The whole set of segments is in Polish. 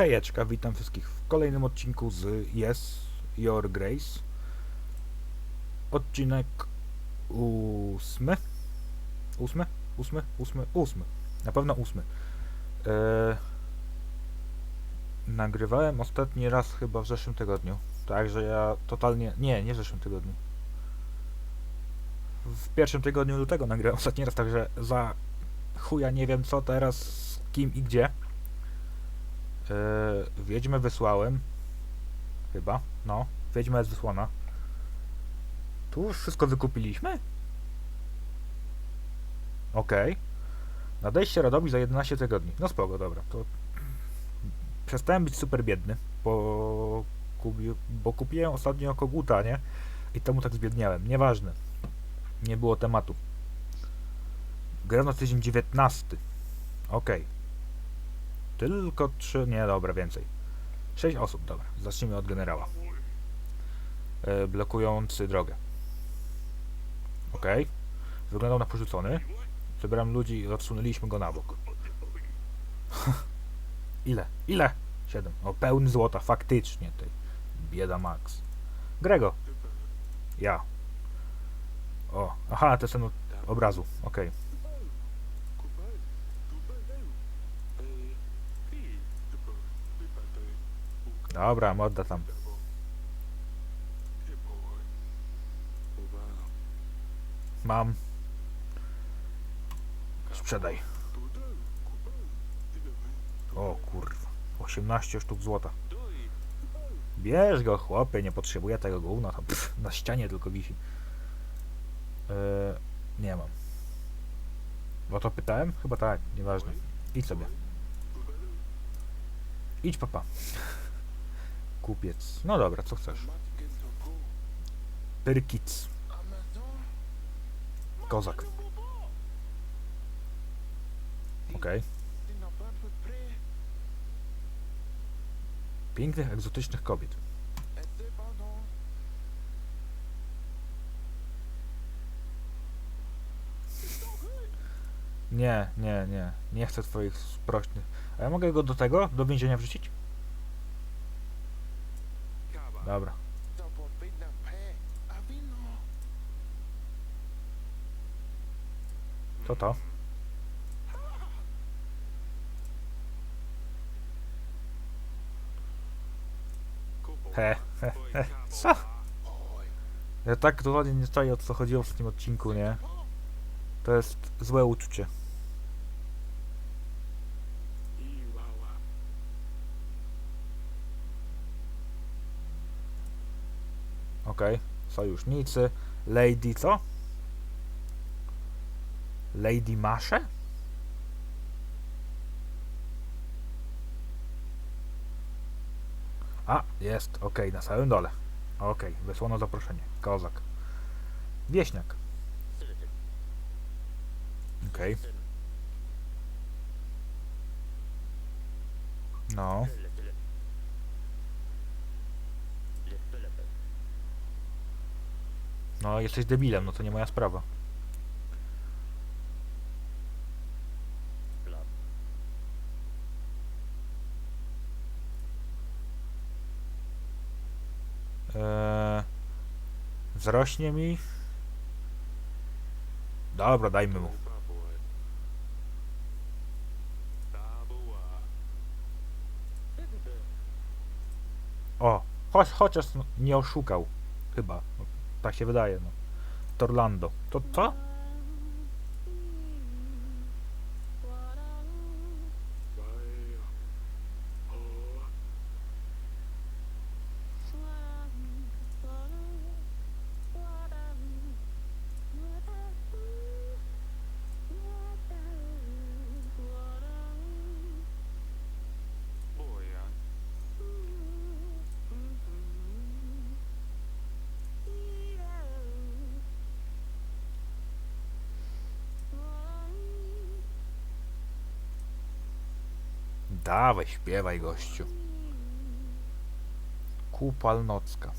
Hejeczka, witam wszystkich w kolejnym odcinku z Yes, Your Grace. Odcinek ósmy? Ósmy? Ósmy? Ósmy? Ósmy. Na pewno ósmy. Eee, nagrywałem ostatni raz chyba w zeszłym tygodniu. Także ja totalnie... Nie, nie w zeszłym tygodniu. W pierwszym tygodniu lutego nagrałem ostatni raz, także za chuja nie wiem co teraz, z kim i gdzie. Yy, wysłałem. Chyba. No. Wiedźma jest wysłana. Tu już wszystko wykupiliśmy? Okej. Nadejście Radowi za 11 tygodni. No spoko, dobra. To przestałem być super biedny, bo, kupi, bo kupiłem ostatnio koguta, nie? I temu tak zbiedniałem. Nieważne. Nie było tematu. Gram na tydzień 19. Okej. Tylko trzy, nie, dobra, więcej. Sześć osób, dobra. Zacznijmy od generała. E, blokujący drogę. Okej. Wyglądał na porzucony. Zebrałem ludzi i odsunęliśmy go na bok. Ile? Ile? Siedem. O, pełny złota, faktycznie. Tej. Bieda Max. Grego. Ja. O, aha, to jest ten obrazu. Okej. Dobra, morda tam. Mam. Sprzedaj. O kurwa. 18 sztuk złota. Bierz go, chłopie, nie potrzebuję tego gówna. Tam, pff, na ścianie tylko wisi. Eee, nie mam. Bo to pytałem? Chyba tak, nieważne. Idź sobie. Idź, papa. Kupiec. No dobra, co chcesz? Pyrkic. Kozak. Okej. Pięknych, egzotycznych kobiet. Nie, nie, nie. Nie chcę twoich sprośnych. A ja mogę go do tego? Do więzienia wrzucić? Dobra. Co to? He, he, he. Co? Ja tak totalnie nie czaję o co chodziło w tym odcinku, nie? To jest złe uczucie. Okej, sojusznicy. Lady co? Lady Masze? A, jest, okej, na samym dole. Okej, wysłano zaproszenie. Kozak. Wieśniak. Okej. No. No, jesteś debilem, no to nie moja sprawa. Eee, wzrośnie mi. Dobra, dajmy mu. O, choć, chociaż nie oszukał. Chyba. Tak się wydaje, no. Torlando. To co? Dawaj, śpiewaj, gościu. Kupal nocka.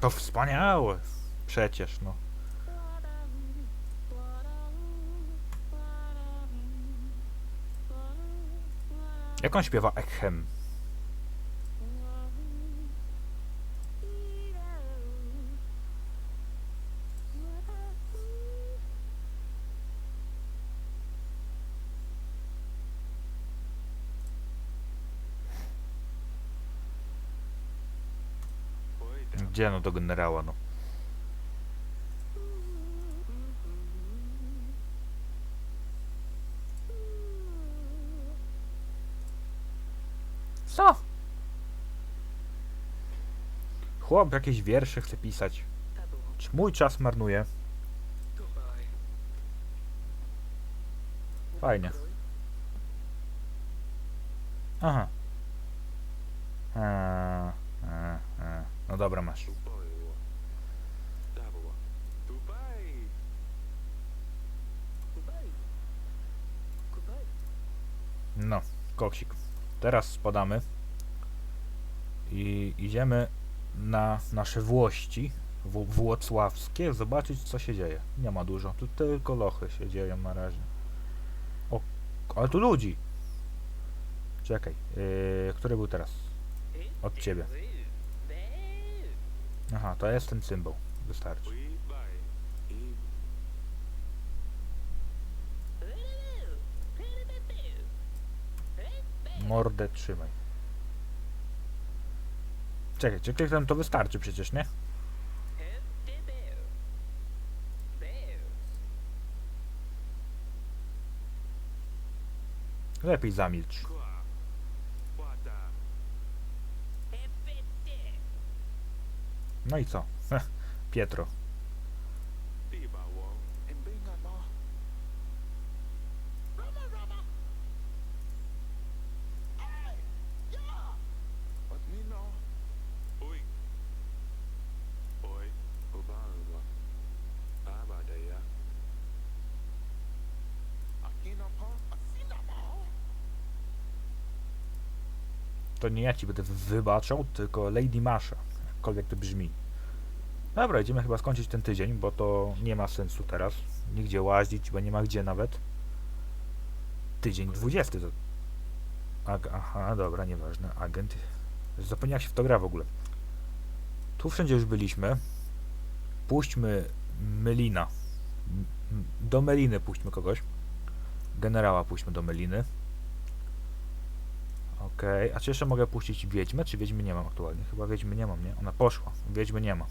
To wspaniałe. Przecież no. Jak on śpiewa Echem? Gdzie no do generała, no? Chłop jakieś wiersze chce pisać. Czy mój czas marnuje? Fajnie. Aha. No dobra, masz. No, koksik. Teraz spadamy i idziemy na nasze Włości w- włocławskie zobaczyć co się dzieje. Nie ma dużo, tu tylko lochy się dzieją na razie. O, ale tu ludzi. Czekaj, yy, który był teraz? Od ciebie. Aha, to jest ten cymbał. Wystarczy. Mordę trzymaj. Czekaj, czy kliknę to wystarczy przecież, nie? Lepiej zamilcz. No i co? Pietro. To nie ja ci będę wybaczał, tylko Lady Masha. Jakkolwiek to brzmi. Dobra, idziemy chyba skończyć ten tydzień, bo to nie ma sensu teraz. Nigdzie łazić, bo nie ma gdzie nawet. Tydzień 20 to... Ag aha, dobra, nieważne. Agent. Zapomniałem się w to gra w ogóle. Tu wszędzie już byliśmy. Puśćmy Melina. Do Meliny puśćmy kogoś. Generała puśćmy do Meliny. Okej, a czy jeszcze mogę puścić Wiedźmę, czy Wiedźmy nie mam aktualnie? Chyba Wiedźmy nie mam, nie? Ona poszła. Wiedźmy nie ma.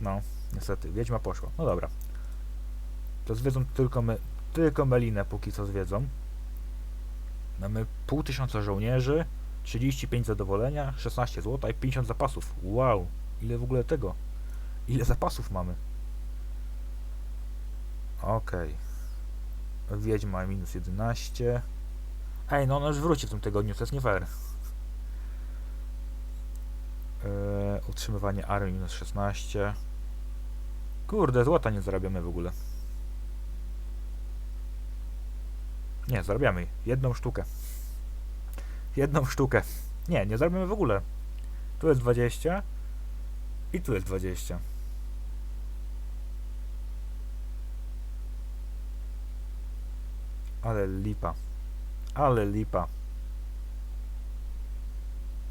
No, niestety, Wiedźma poszła. No dobra. To zwiedzą tylko, me, tylko Melinę, póki co zwiedzą. Mamy pół tysiąca żołnierzy, 35 zadowolenia, 16 złota i 50 zapasów. Wow, ile w ogóle tego? Ile zapasów mamy? Okej. Wiedźma minus 11. Ej, no ona już wróci w tym tygodniu, to jest nie fair. Eee, utrzymywanie armii minus 16. Kurde, złota nie zarabiamy w ogóle. Nie, zarabiamy jedną sztukę. Jedną sztukę. Nie, nie zarabiamy w ogóle. Tu jest 20 i tu jest 20. Ale lipa. Ale lipa.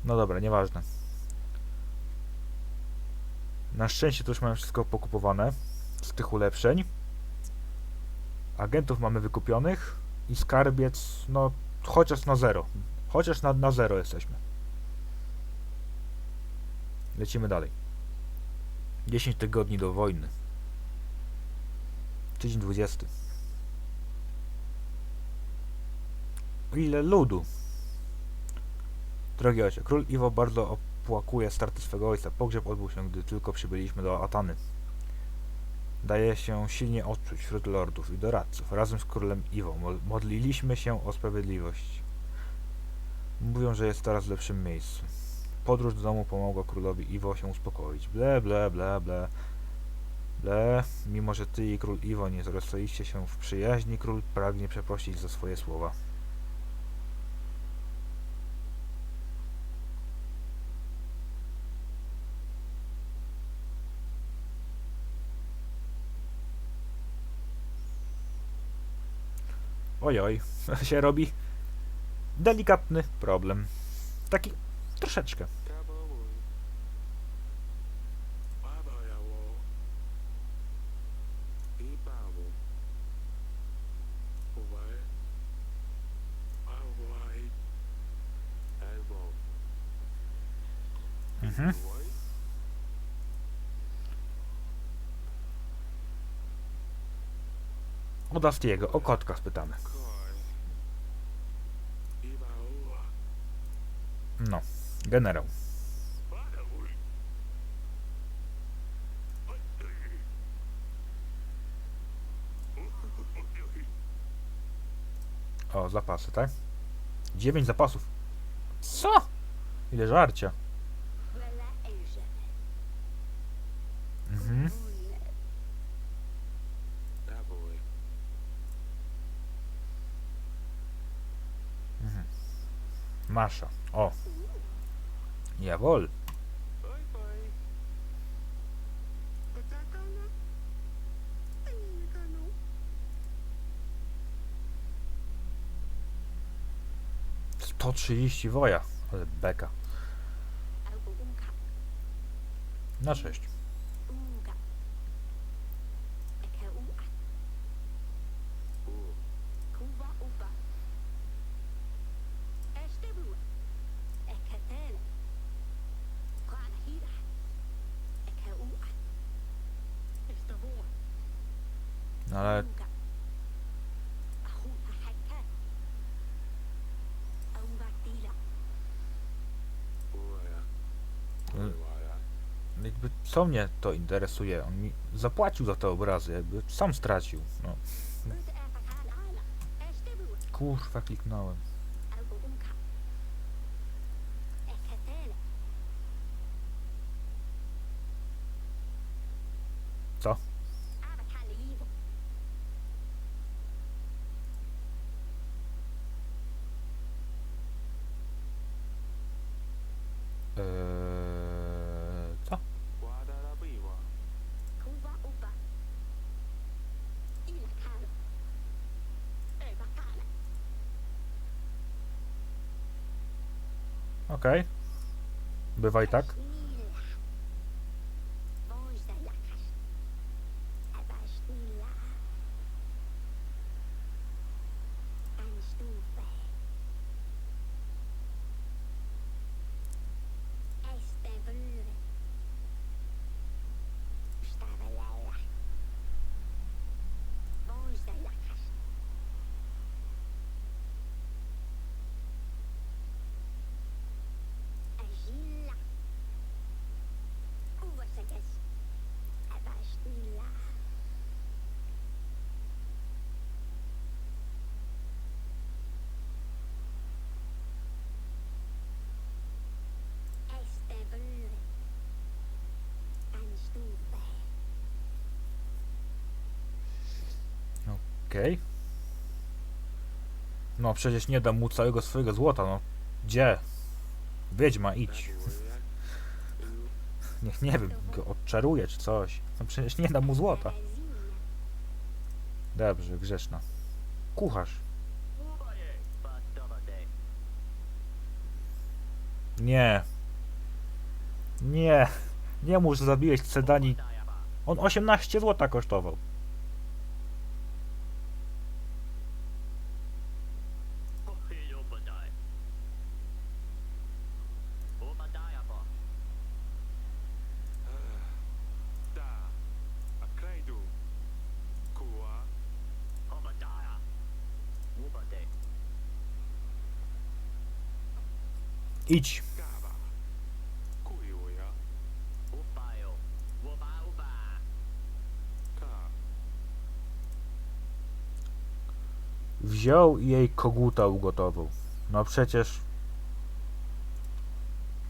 No dobra, nieważne. Na szczęście to już mamy wszystko pokupowane z tych ulepszeń. Agentów mamy wykupionych i skarbiec, no chociaż na zero. Chociaż na, na zero jesteśmy. Lecimy dalej. 10 tygodni do wojny. Tydzień 20. Ile ludu. Drogi ojcze, król Iwo bardzo opłakuje straty swego ojca. Pogrzeb odbył się, gdy tylko przybyliśmy do Atany. Daje się silnie odczuć wśród lordów i doradców. Razem z królem Iwo mo- modliliśmy się o sprawiedliwość. Mówią, że jest teraz w lepszym miejscu. Podróż do domu pomogła królowi Iwo się uspokoić. Ble, ble, ble, ble. Ble, mimo że ty i król Iwo nie rozstaliście się w przyjaźni, król pragnie przeprosić za swoje słowa. Ojoj, się robi delikatny problem. Taki troszeczkę. O Dastiego, o kotka spytamy. No, generał. O, zapasy, tak? 9 zapasów. Co? Ile żarcia. Masza. O. Katakana. Anikano. 130 woja. Ale beka. Na 6. Mm. Uwaja. jakby co mnie to interesuje? On mi zapłacił za te obrazy, jakby sam stracił. No, kurwa kliknąłem. Co? Okej. Bywaj tak. Snilla. Voisa Okej. No przecież nie dam mu całego swojego złota, no. Gdzie? Wiedźma, idź. Niech nie wiem, go odczaruję czy coś. No przecież nie dam mu złota. Dobrze, grzeszna. Kucharz. Nie. Nie. Nie że zabiłeś Cedani. On 18 złota kosztował. Idź. Wziął i jej koguta ugotował. No przecież...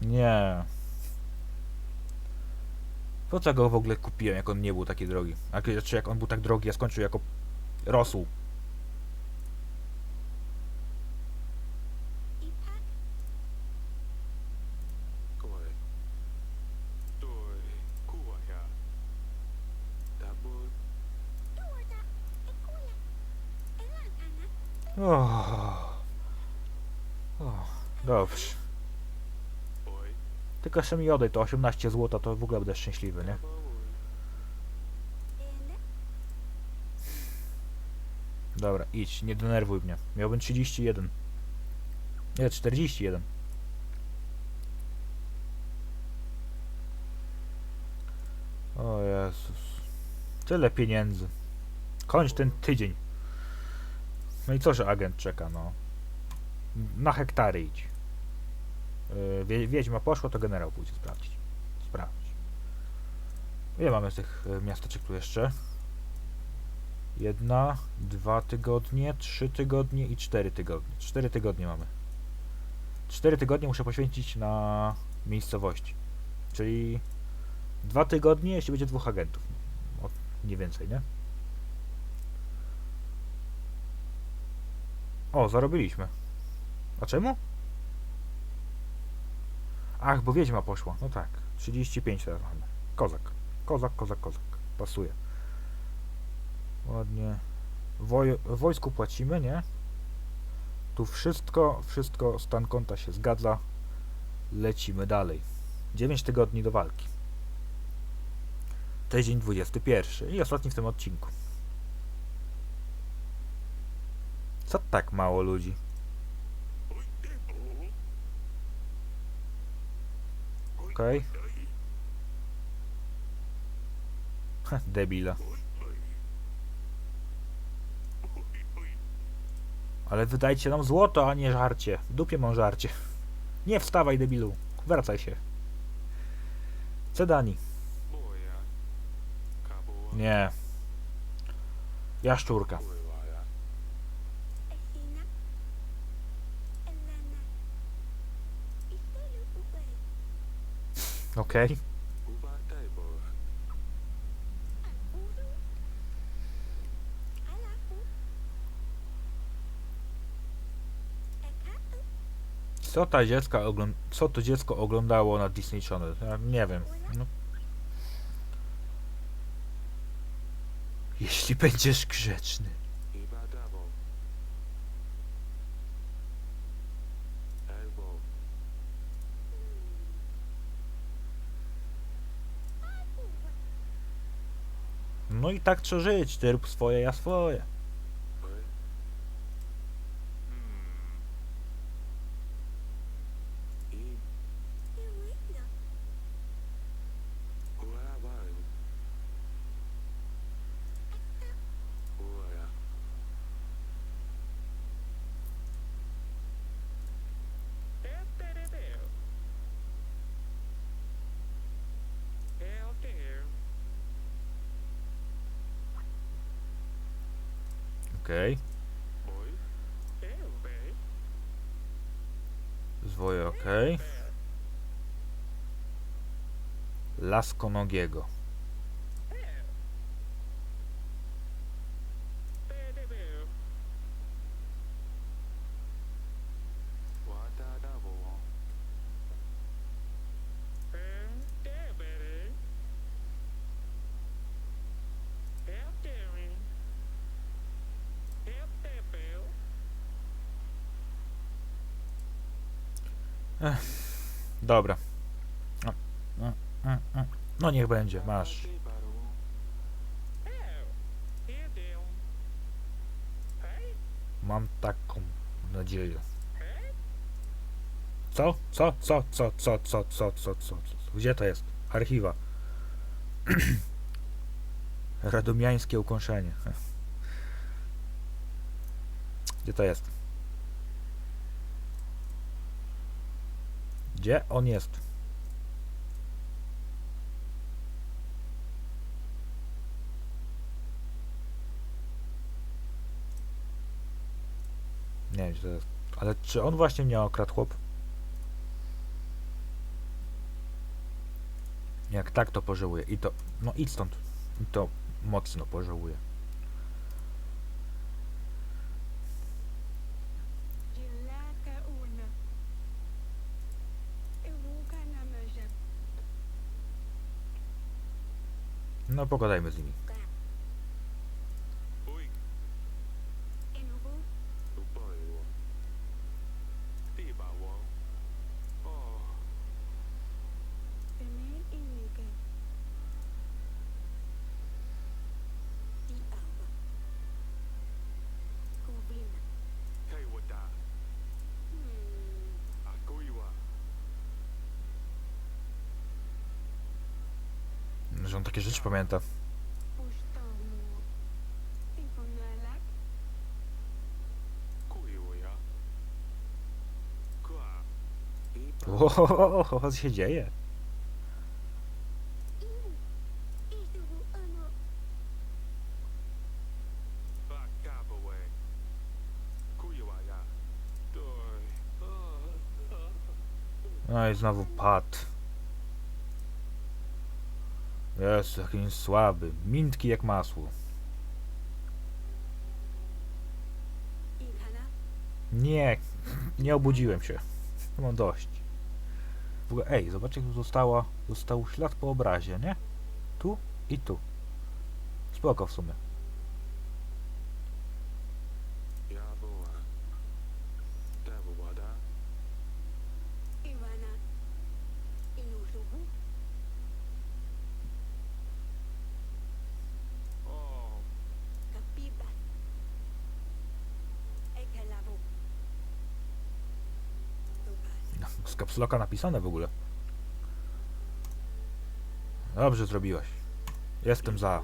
Nie. Po co go w ogóle kupiłem, jak on nie był taki drogi? A czy czy jak on był tak drogi, a skończył jako rosół? Jeszcze mi oddaj to 18 zł, to w ogóle będę szczęśliwy, nie? Dobra, idź, nie denerwuj mnie. Miałbym 31. Nie, 41. O Jezus. Tyle pieniędzy. Kończ ten tydzień. No i co, że agent czeka, no. Na hektary idź. Yy, Wie, wiedźma poszła, to generał pójdzie sprawdzić. Sprawdź. Ile mamy tych y, miasteczek tu jeszcze? Jedna, dwa tygodnie, trzy tygodnie i cztery tygodnie. Cztery tygodnie mamy. Cztery tygodnie muszę poświęcić na miejscowości. Czyli dwa tygodnie, jeśli będzie dwóch agentów. O, nie więcej, nie? O, zarobiliśmy. A czemu? Ach, bo wiedźma poszła. No tak. 35 teraz mamy. Kozak. Kozak, kozak, kozak. Pasuje. Ładnie. Woj wojsku płacimy, nie? Tu wszystko, wszystko, stan konta się zgadza. Lecimy dalej. 9 tygodni do walki. Tydzień 21 i ostatni w tym odcinku. Co tak mało ludzi? Okej. Okay. Debila. Ale wydajcie nam złoto, a nie żarcie. W dupie mam żarcie. Nie wstawaj, debilu. Wracaj się. Cedani. Nie. Jaszczurka. Okej. Eka. Co ta dziecka ogląd... Co to dziecko oglądało na Disney Channel? Ja nie wiem. No. Jeśli będziesz grzeczny. I tak trzeba żyć. Ty rób swoje, ja swoje. Okej. Oj. Zwoje okej. Laskonogiego. Dobra. No, no, no, no. no niech będzie, masz. Mam taką nadzieję. Co? Co? Co? Co? Co? Co? Co? Co? Co? Gdzie to jest? Archiwa. Radomiańskie ukąszenie. Gdzie to jest? Gdzie on jest? Nie wiem, to jest. Ale czy on właśnie mnie okradł chłop? Jak tak, to pożałuję. I to, no idź stąd. I to mocno pożałuję. No pogadajmy z nimi. Że on takie rzeczy pamięta. Łohohoho, co się dzieje? No i znowu pad. Jest jaki słaby. Mintki jak masło. Nie, nie obudziłem się. Mam dość. W ogóle, ej, zobaczcie, jak tu została, został ślad po obrazie, nie? Tu i tu. Spoko w sumie. Kapsloka napisane w ogóle. Dobrze zrobiłaś. Jestem za.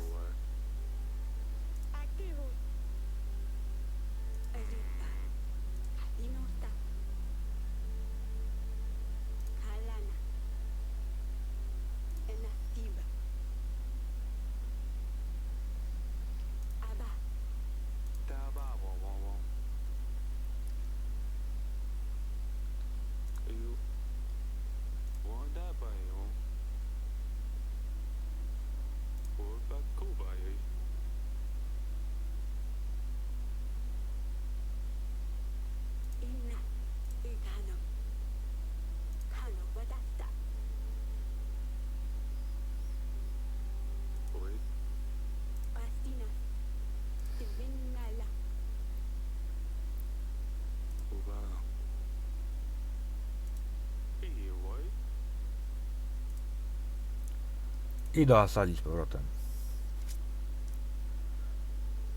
I do Asali z powrotem.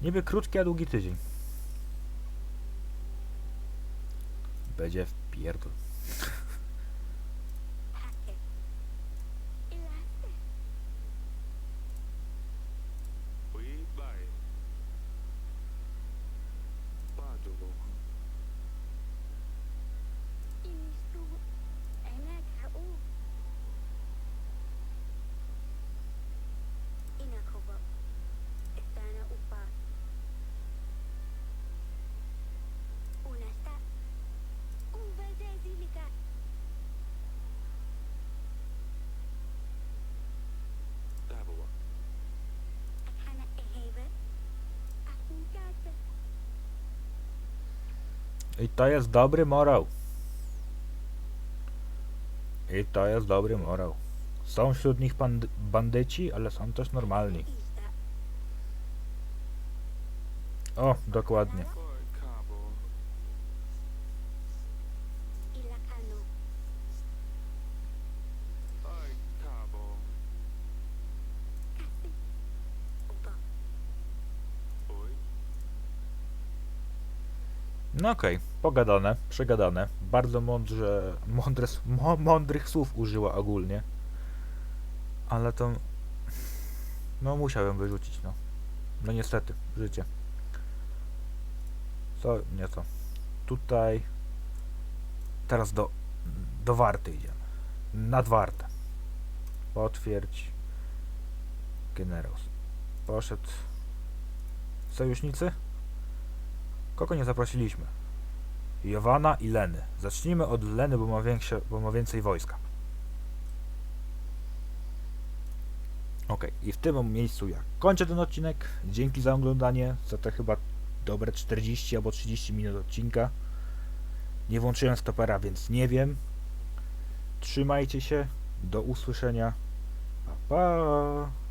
Niby krótki, a długi tydzień. Będzie w pierdol. I to jest dobry morał. I to jest dobry morał. Są wśród nich bandy- bandyci, ale są też normalni. O, dokładnie. No okej, pogadane, przegadane. Bardzo mądrze, mądre, mądrych słów użyła ogólnie. Ale to... No musiałem wyrzucić, no. No niestety, życie. Co, nie to. Tutaj... Teraz do, do warty idziemy. Nad wartę. Potwierdź. Generos. Poszedł. Sojusznicy? Kogo nie zaprosiliśmy? Jowana i Leny. Zacznijmy od Leny, bo ma, większe, bo ma więcej wojska. Ok, i w tym miejscu ja kończę ten odcinek. Dzięki za oglądanie, za te chyba dobre 40 albo 30 minut odcinka. Nie włączyłem stopera, więc nie wiem. Trzymajcie się. Do usłyszenia. Pa, pa.